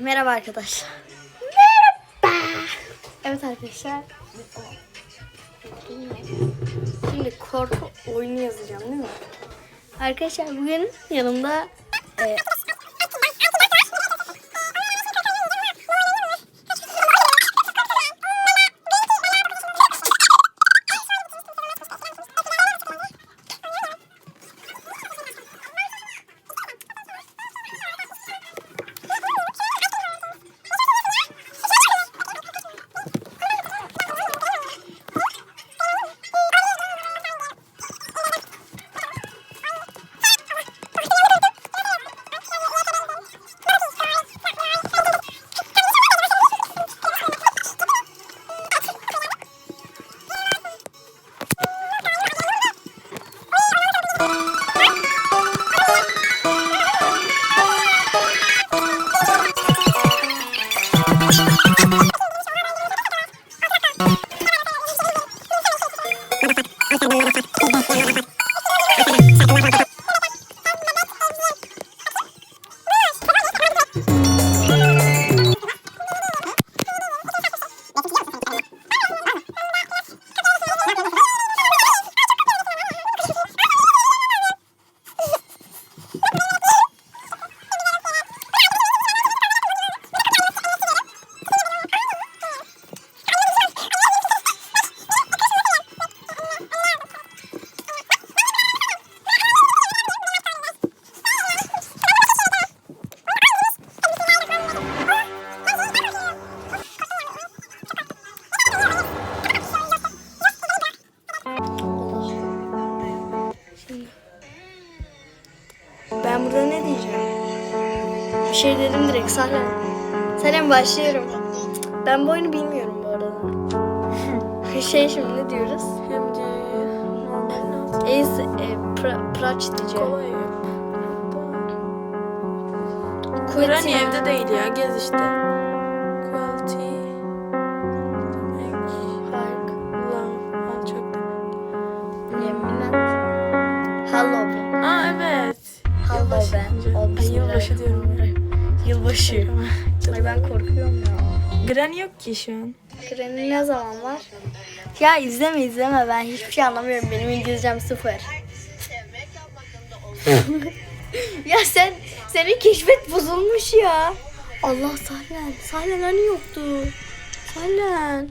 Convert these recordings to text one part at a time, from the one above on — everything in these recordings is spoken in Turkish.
Merhaba arkadaşlar. Merhaba. Evet arkadaşlar. Şimdi korku oyunu yazacağım değil mi? Arkadaşlar bugün yanımda e, ben Sahlen. Sahlen başlıyorum. Ben bu oyunu bilmiyorum bu arada. şey şimdi ne diyoruz? Şimdi Ez, e, pra, praç diyeceğim. kolay Granny evde değil ya gez işte. Quality demek. Fark. Love. Alçak demek. Yeminat. Halloween. Aa evet. Halloween. O Ay yılbaşı diyorum ya. Yılbaşı. Ay ben korkuyorum ya. Granny yok ki şu an. Granny ne zaman var? Ya izleme izleme ben hiçbir şey anlamıyorum. Benim İngilizcem sıfır. ya sen senin keşfet bozulmuş ya. Allah Sahlen. Sahlen hani yoktu? Sahlen.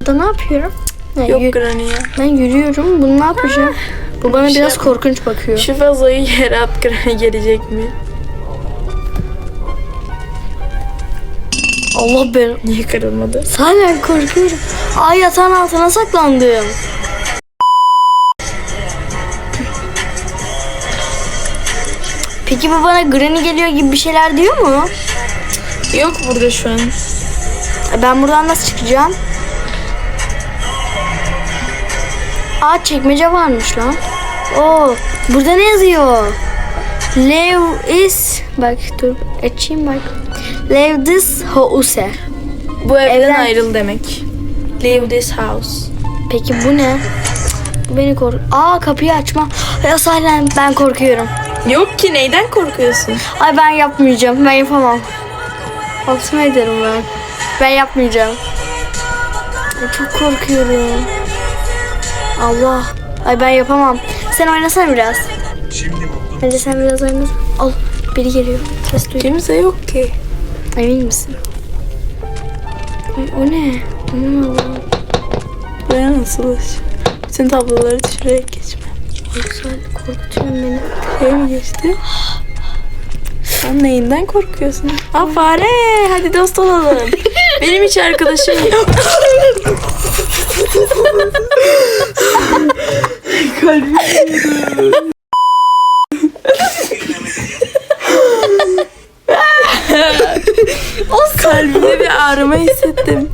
Burada ne yapıyorum? Ya, Yok Granny ya. ben yürüyorum. Bunu ne yapacağım? Bu bana Bir şey biraz korkunç bakıyor. Şu vazoyu yere at Granny gelecek mi? Allah ben... Niye kırılmadı? Sahlen korkuyorum. Ay yatağın altına saklandım. Peki bu bana Granny geliyor gibi bir şeyler diyor mu? Yok burada şu an. E, Ben buradan nasıl çıkacağım? Aa çekmece varmış lan. Oo burada ne yazıyor? Lev is bak dur açayım bak. Lev this house. Bu evden, Evden- ayrıl demek. Leave this house. Peki bu ne? Bu beni kork. Aa kapıyı açma. Ya Sahlen ben korkuyorum. Yok ki neyden korkuyorsun? Ay ben yapmayacağım. Ben yapamam. Korkma ederim ben. Ben yapmayacağım. Ay, çok korkuyorum. Allah. Ay ben yapamam. Sen oynasana biraz. Hadi sen biraz oyna. Al. Biri geliyor. Ses duydum. Kimse yok ki. Emin misin? Ay o ne? Aman Allah'ım. Buraya nasıl ulaşacağım? Bütün tabloları düşürerek geçme. Güzel korkutuyorsun beni. Şey mi geçti? Sen neyinden korkuyorsun? Aa fare! Hadi dost olalım. Benim hiç arkadaşım yok. Kalbimde bir ağrıma hissettim.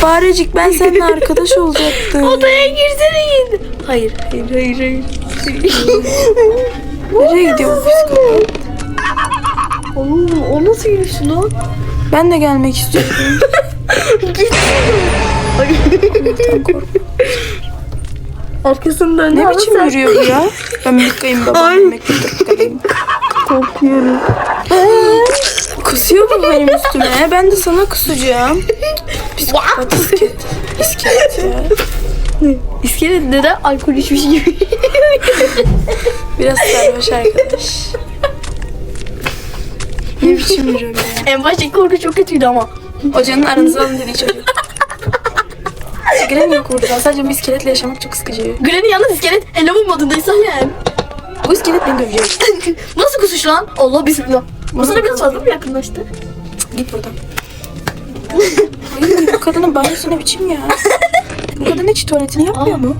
Farecik ben seninle arkadaş olacaktım. Odaya girsene git. Hayır, hayır, hayır, hayır. Nereye gidiyor bu psikopat? Oğlum o nasıl yürüyüşü lan? Ben de gelmek istiyorum. Git. Arkasında Ne biçim yürüyor ya? Ben Mekka'yım baba. Mekka'yım. Korkuyorum. Kusuyor bu benim üstüme. Ben de sana kusacağım. Psikopat iskelet. İskelet ya. İskelette de alkol içmiş gibi. Biraz sarhoş arkadaş. Ne biçim yürüyor be? en baştaki korku çok kötüydü ama. Hocanın aranızı alın dediği çocuk. Gren yok burada. Sadece bir iskeletle yaşamak çok sıkıcı. Granny yalnız iskelet Elav'ın modundaysan yani. Bu iskelet beni dövecek. Nasıl kusuş lan? Allah bismillah. Bu sana biraz fazla mı yakınlaştı? Git buradan. Hayır bu kadının banyosu ne biçim ya? Bu kadın hiç tuvaletini yapmıyor mu?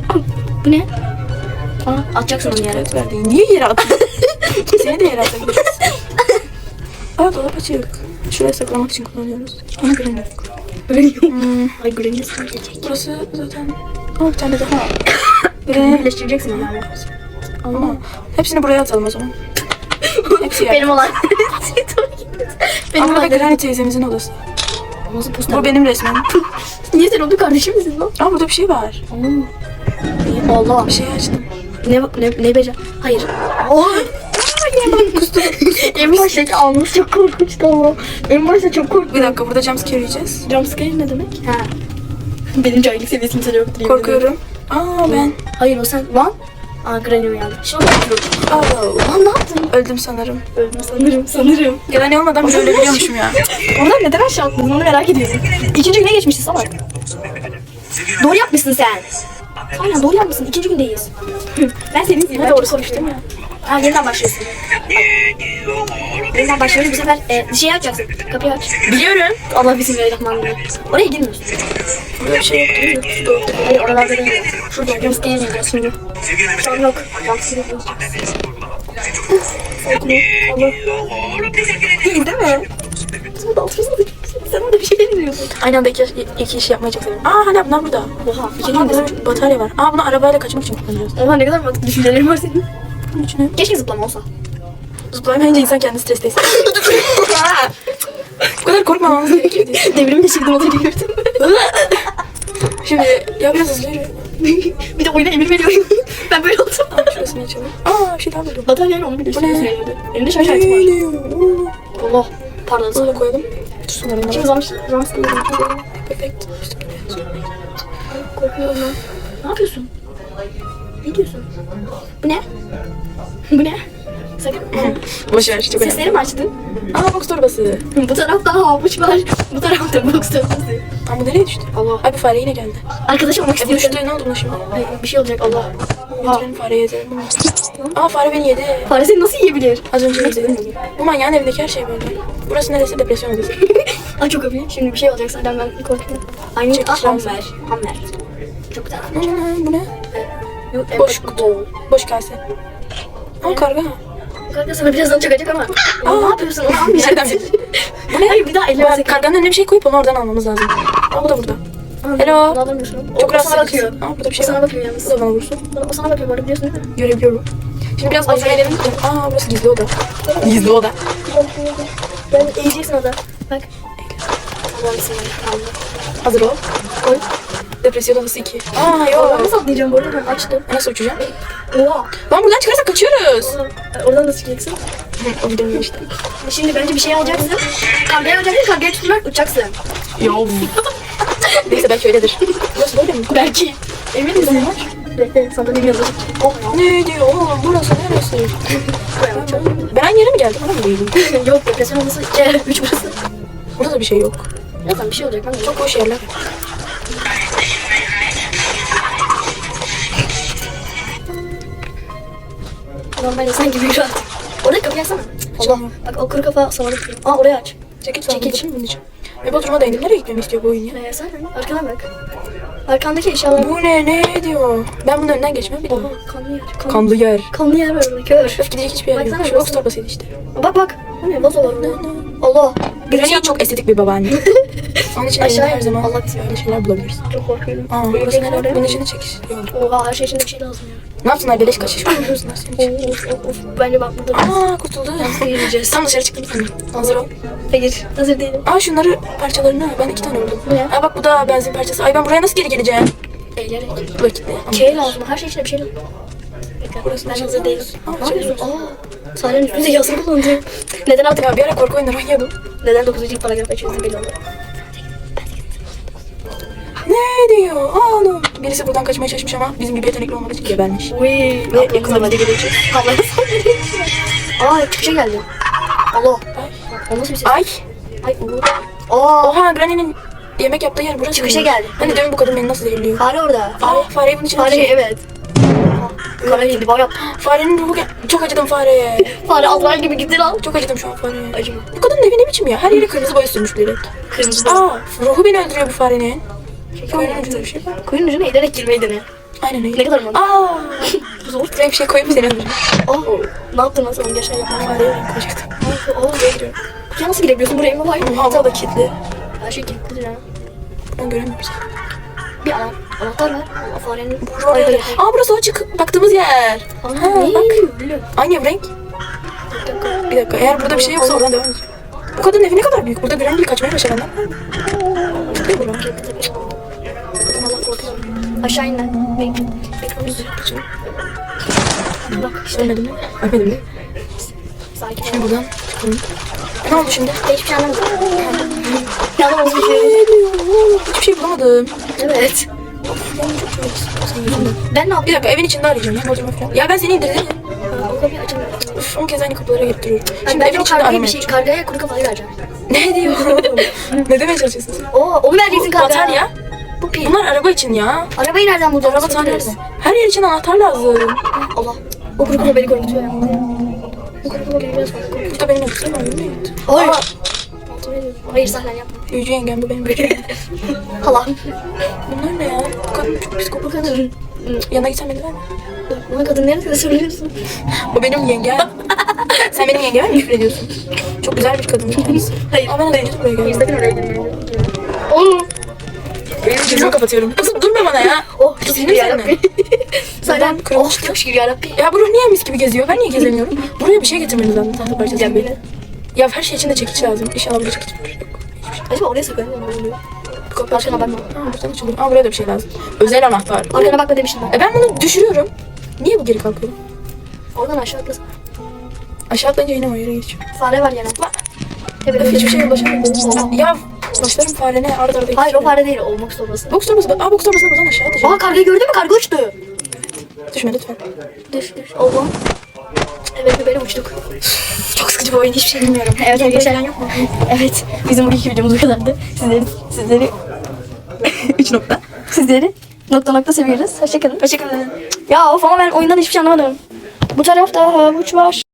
Bu ne? Aa, atacaksın onu yere. Verdi. Niye yere atıyor? Seni de yere atabiliriz. Aa dolap açık. Şuraya saklamak için kullanıyoruz. Gren yok. Granny yok. Hmm, Ay Granny sana gelecek. burası zaten... Aa bir tane daha. Granny'i birleştireceksin yani. Ama hepsini buraya atalım o zaman. Hepsi yer. Benim olan. Benim Ama burada olan. Granny teyzemizin odası. Nasıl poster? Bu benim resmim. Niye sen onun kardeşi misin lan? Aa burada bir şey var. Allah. Bir şey açtım. Ne ne ne becer? Hayır. Oh. en baştaki alması çok korkunçtu ama. En başta çok korktum. Bir dakika burada jumpscare yiyeceğiz. Jumpscare ne demek? Ha. Benim cahillik seviyesini sana yoktur. Korkuyorum. Aa ben. Hayır o sen. Lan. Aa Granny uyandı. Şimdi. Aa, Lan ne yaptın? öldüm sanırım. Öldüm sanırım sanırım. Granny olmadan bile ölebiliyormuşum ya. Oradan neden aşağı atladın onu merak ediyorum. İkinci güne geçmişsin salak. Doğru yapmışsın sen. Aynen doğru yapmışsın. İkinci gündeyiz. ben senin izleyeyim. Doğru konuştum ya. Ha yeniden başlıyorsun. Yeniden başlıyoruz. Bu sefer e, şey açacaksın. Kapıyı aç. Biliyorum. Allah bismillahirrahmanirrahim. Oraya girmiyorsun. Burada bir şey yok değil mi? Hayır oralarda değil. Şurada jumpscare yiyeceğiz şimdi. Şu an yok. Jumpscare yiyeceğiz. Değil değil mi? Altımızda da sen orada bir şeyler izliyorsun. Aynı anda iki, iki işi yapmayı çok seviyorum. Aa hala bunlar burada. Oha. Bir batarya var. Aa bunu arabayla kaçmak için kullanıyoruz. Oha ne kadar mantıklı düşüncelerin var senin. Bunun için Keşke zıplama olsa. zıplayamayınca insan kendini streste hissediyor. Bu kadar korkmamamız gerekiyor diye. Devrim geçirdim az önce gördüm. Şimdi ya biraz hızlı yürü. bir de oyuna emir veriyorum. ben böyle oldum. Aa şurasını açalım. Aa bir şey daha buldum. Bataryayla onu bile Bu ne? Elinde şarj aleti var. Allah. Pardon. Bunu da koyalım. Dursun Şimdi oraya. zam zamsın. Perfect. Korkuyorum lan. Ne yapıyorsun? Ne diyorsun? Bu ne? Bu ne? Sakın. Boş ver. Çok. Sesleri mi açtın? Aa box torbası. Bu tarafta havuç var. Bu tarafta box torbası. Aa bu nereye düştü? Allah. Ay bu fare yine geldi. Arkadaş olmak E bu istiyorsun. düştü ne oldu buna şimdi? Ay, Bir şey olacak Allah. Getirelim fareyi yedirdim. Aa fare beni yedi. Fare seni nasıl yiyebilir? Az önce yedi. Bu manyağın evindeki her şey böyle. Burası neresi? Depresyon odası. Ay çok öpeyim. Şimdi bir şey olacak senden ben korkuyorum. Aynı ah, hammer. Hammer. Çok güzel. Bu ne? Yok, Boş kutu. Boş kase. Aa karga. Kanka sana birazdan çakacak ama. Aa, ne yapıyorsun? Onu almayacaksın. Bu ne? Hayır bir daha ellemezsek. karganın önüne bir şey koyup onu oradan almamız lazım. Aa bu da burada. Hello. Bunu alamıyorsun. O, Çok o rahatsız bakıyor. Aa burada bir O şey sana var. bakıyor yalnız. Bu da bana vursun. O sana bakıyor bu arada biliyorsun değil mi? Görebiliyorum. Şimdi biraz Ay, malzemelerini Aa burası gizli oda. Gizli oda. Ben eğeceksin o da. Bak. Bismillah. Tamam. Hazır ol. Koy. Depresyon odası 2. Aa yok. nasıl atlayacağım bu arada? Ben açtım. Nasıl uçacağım? Oha. Lan buradan çıkarsak kaçıyoruz. Oradan nasıl çıkacaksın? o gidemiyor işte. Şimdi bence bir şey alacaksın. Kargaya alacaksın. Kargaya tutunarak uçacaksın. Yok. Neyse belki öyledir. Burası böyle mi? Belki. Emin misin? Bekle sana ne yazık. Oh. Ne diyor oğlum burası neresi? Ben aynı yere mi geldim? Bana mı değilim? Yok depresyon olması iki, üç burası. Burada da bir şey yok. Yazan bir şey olacak. Ben de Çok boş yerler. Normal insan gibi yürü artık. Orada kapıyı açsana. Allah. Bak o kuru kafa sana. Aa oraya aç. Çekiç Çekiç. Çekiç. Bunun için. Ve Bodrum'a da indim. Nereye gitmemi istiyor bu oyun ya? Ee, sen arkana bak. Arkandaki eşyalar. Bu ne ne diyor? Ben bunun önünden geçmem bir daha. Kanlı yer. Kanlı, Kanlı yer. kanlı yer var orada kör. Öf gidecek hiçbir yer yok. Şu box torbasıydı işte. Bak bak. Bu ne vazo var orada. Allah. Granny çok estetik bir babaanne. Onun için Aşağı her zaman Allah böyle şeyler bulabiliriz. Çok korkuyorum. Aa burası ne? oraya- Bunun içine çekiş. Oha her şey içinde bir şey lazım ya. Ne yapsınlar? Beleş kaçış koyuyorsunuz senin için. Of of of. Bence bak burada Aa kurtuldu. yiyeceğiz. Tam dışarı çıktım bir Hazır ol. Hayır hazır değilim. Aa şunları parçalarını ben iki tane buldum. Ne? Aa bak bu da benzin parçası. Ay ben buraya nasıl geri geleceğim? Eğilerek. Vakitte. Şey lazım. Her şey içine bir şey lazım. Bekle, Burası ben hazır değilim. Aa, Ne yapıyorsun? Aa, Sare'nin üstünde yazı kullandı. Neden artık? Ya bir ara korku oyunları oynuyordum. Neden 9. paragrafa çözdüm belli oldu. Ne diyor oğlum? Birisi buradan kaçmaya çalışmış ama bizim gibi yetenekli olmadığı için gebermiş. Uy. Ve yakın zamanda gelecek. Havaya saldırıyor. Aa çıkışa geldi. Allah. O nasıl bir ses? Ay. Ay Uğur. Aa. Oha Granny'nin yemek yaptığı yer burası. Çıkışa geldi. Hani demin bu kadın beni nasıl zehirliyor? Fare orada. Aa fareyi bunun içine Fare atacak. evet. Kara hindi bak yap. Farenin ruhu gel. Çok acıdım fareye. Fare Azrail gibi gitti lan. Çok acıdım şu an fareye. Acıma. Bu kadının evi ne biçim ya? Her yeri kırmızı boya sürmüş bilerek. Kırmızı da. Aa ruhu beni öldürüyor bu farenin. Koyunun ucunda bir şey var. Koyun ucuna eğilerek girmeyi dene. Aynen öyle. Ne kadar mı? Aa. Zor. Buraya bir şey koyup seni öldüreceğim. Aa. Ne yaptın nasıl onu geçen yapma. Fareye koyacaktım. Aa. Buraya giriyorum. Ya nasıl girebiliyorsun buraya mı var? Bu da kilitli. Her şey kilitlidir ya. Ben göremiyorum seni. Bir ana anahtar var. Aa, Farenin. Da- Aa burası açık. Baktığımız yer. Aa, Ha, ne? bak. Biliyorum. Aynı renk. Bir dakika. Eğer burada bir şey yoksa oradan devam edeceğim. Bu kadının evi ne kadar büyük. Burada Granny'yi kaçmaya başaranlar. Ciddi mi bu? Aşağı in lan. Bekle. Bekle. Bak işte Ölmedim mi? Ölmedim mi? sakin Şimdi buradan çıkalım. Ne oldu şimdi? Hiçbir şey anlamadım. Bir şey. Hiçbir şey bulamadım. Evet. Ben ne Bir yapayım? dakika evin içinde arayacağım ya. Bozulma falan. Ya ben seni indirdim. O kapıyı açamıyorum. Üf, on kez aynı kapılara getiriyorum. Şimdi Şimdi ben evin içinde kargaya bir aramaya şey, kargaya kuru kafayı vereceğim. Ne oğlum? ne demeye çalışıyorsun? Oo, onu vereceksin kargaya. Batarya. Bu pil. Bunlar araba için ya. Arabayı nereden bulacağız? Araba bulacağız? Her yer için anahtar lazım. Allah. O kuru kafa beni korkutuyor. O kuru kafa beni biraz korkutuyor. Burada benim yoksa ben. Hayır. Hayır sahlen yapma. büyücü yengem bu benim yengem. Hala. Bunlar ne ya? Bu kadın çok psikopat. Bu kadın. Yanına gitsen beni ver? Bana kadın nerede söylüyorsun? O benim yengem. Sen benim yengeme mi küfür ediyorsun? Çok güzel bir kendisi. Hayır. Ama ben de buraya geldim. Oğlum. Gözümü kapatıyorum. Kızım durma bana ya. Oh Sinir yarabbim. Sahlen. Buradan kırılmış Oh çok şükür yarabbim. Ya bu ruh niye mis gibi geziyor? Ben niye gezemiyorum? Buraya bir şey getirmeniz lazım tahta parçası. Gel böyle. Ya her şey için de çekiç lazım. İnşallah bir çekiç buluruz. Acaba oraya saklanıyor mu? bakma. Aa buradan. Aa buraya da bir şey lazım. Özel anahtar. Arkana bakma demiştim ben. E ben bunu düşürüyorum. Niye bu geri kalkıyor? Oradan aşağı atlasın. Aşağı atlayınca yine o yere geçiyor. Fare var Evet. öf, hiçbir şeye ulaşamıyorum. Ya başlarım farene arda arda. Hayır o fare değil. Olmak torbası. Boks torbası. Aa boks torbasını buradan aşağı atacağım. Aa kargayı gördün mü? Karga uçtu. Düşme lütfen. Düş düş. Allah. Evet böyle uçtuk. Çok sıkıcı bir oyun. Hiçbir şey bilmiyorum. Evet arkadaşlar. yok mu? Evet. Bizim bugünkü videomuz bu kadardı. Sizleri sizleri 3 nokta. Sizleri nokta nokta seviyoruz. Hoşçakalın. Hoşçakalın. Ya of ama ben oyundan hiçbir şey anlamadım. Bu tarafta havuç var.